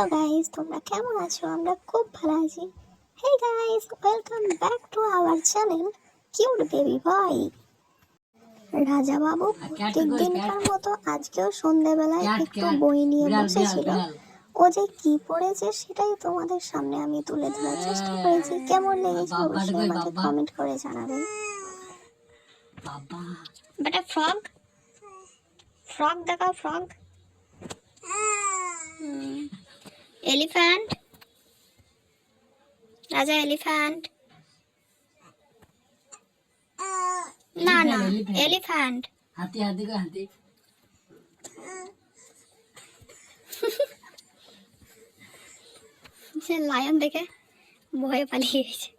Hello guys তোমরা কেমন আছো? আমরা খুব ভালো আছি। Hey guys welcome back to our channel cute baby boy Raja বাবু প্রত্যেক দিনকার মতো আজকেও সন্ধ্যেবেলায় ক্যাট, একটু বই নিয়ে বসেছিল ও যে কি পড়েছে সেটাই তোমাদের সামনে আমি তুলে ধরার চেষ্টা করেছি। কেমন লেগেছে বাবা, অবশ্যই আমাকে কমেন্ট করে জানাবেন। বাবা। বেটা ফ্রগ ফ্রগ দেখাও ফ্রগ এলিফ্যান্ট রাজা এলিফ্যান্ট না না. এলিফ্যান্ট হাতি হাতি কই হাতি সে লায়ন দেখে ভয়ে পালিয়ে গেছে।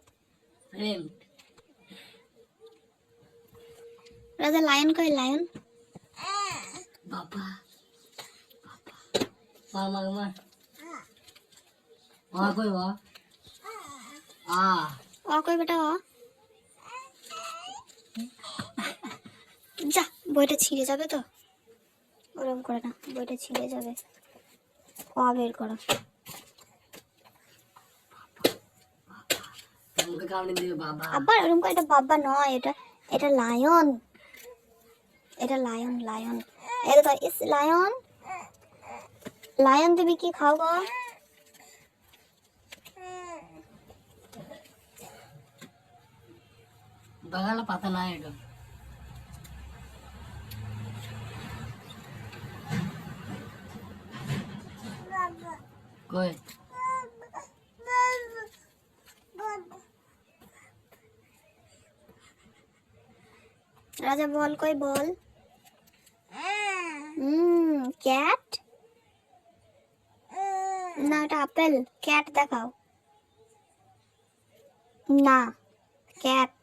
রাজা লায়ন কই লায়ন বাবা বাবা মার মার মার ওয়া কই ওয়া আ ও কই বেটা ও যা বইটা ছিঁড়ে যাবে তো ওরকম করে না বইটা ছিঁড়ে যাবে বের করো আবার ওরকম করে এটা বাবা নয় এটা এটা লায়ন এটা লায়ন লায়ন এটা দেখো ইস লায়ন লায়ন তুমি কি খাও গো বাগালে পাতা নাই এটা কই রাজা বল কই বল হুম ক্যাট না এটা আপেল ক্যাট দেখাও না ক্যাট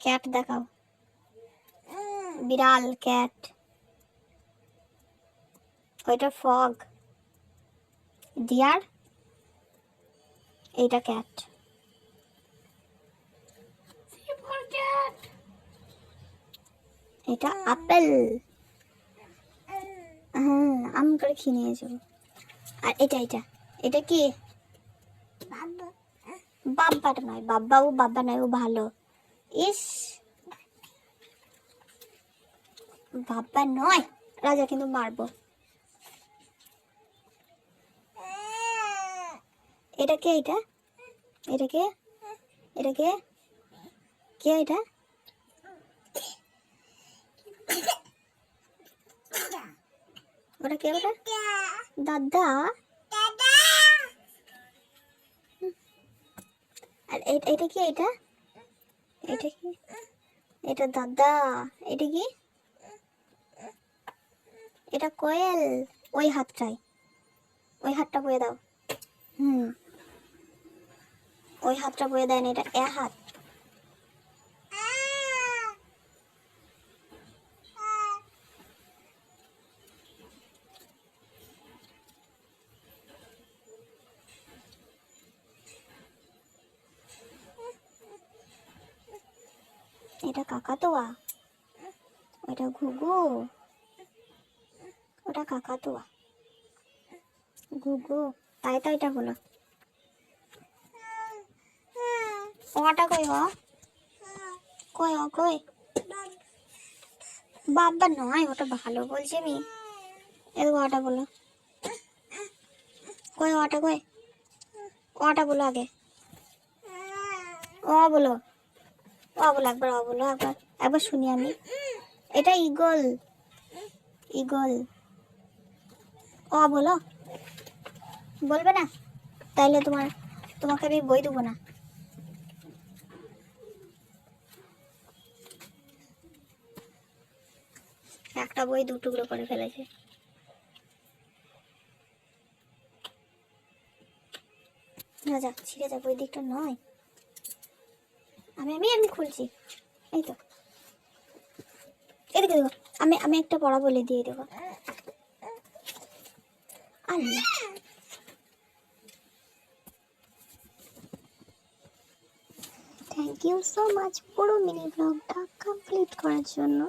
ক্যাট দেখাও। বিড়াল ক্যাট ওইটা ফগ ডিয়ার এইটা ক্যাট এটা আপেল হ্যাঁ আমি করে খেয়ে নিয়ে যাব। আর এটা এটা। এটা কি? বাব্বাটা নয় বাব্বা ও বাব্বা নয় ও ভালো। ইস। বাব্বা নয়। রাজা কিন্তু মারবো। এটা কে এটা? এটা কে? এটা কে? কে এটা? ওটা কে ওটা? দাদা। আর এটা কি এটা? এটা কি? এটা দাদা, এটা কি? এটা কোয়েল। ওই হাতটাই। ওই হাতটা বয়ে দাও। হুম। ওই হাতটা বয়ে দেয় না, এটা এ হাত। এটা কাকাতোয়া? ওটা ঘুঘু? ওটা কাকাতোয়া। ঘুঘু, তাই তো এটা হলো। ওটা কই ও কই ও কই? বাবা নয়, ওটা ভালো বলছি আমি। এদিকে ওটা বলো। কই ওটা কই? ওটা বলো আগে। ও বলো। ও বলো একবার ও একবার একবার শুনি আমি। এটা ইগল ইগল ও বলো বলবে না? তাইলে তোমার, তোমাকে আমি বই দেবো না। একটা বই দু টুকরো করে ফেলেছে। না যা ছিঁড়ে যাব ওই দিকটা নয়। আমি আমি আমি খুলছি। এই তো। এদিকে দেবো আমি আমি একটা পড়া বলে দিয়ে দেবো। আল্লাহ। থ্যাংক ইউ সো মাচ পুরো মিনি ব্লগটা কমপ্লিট করার জন্য।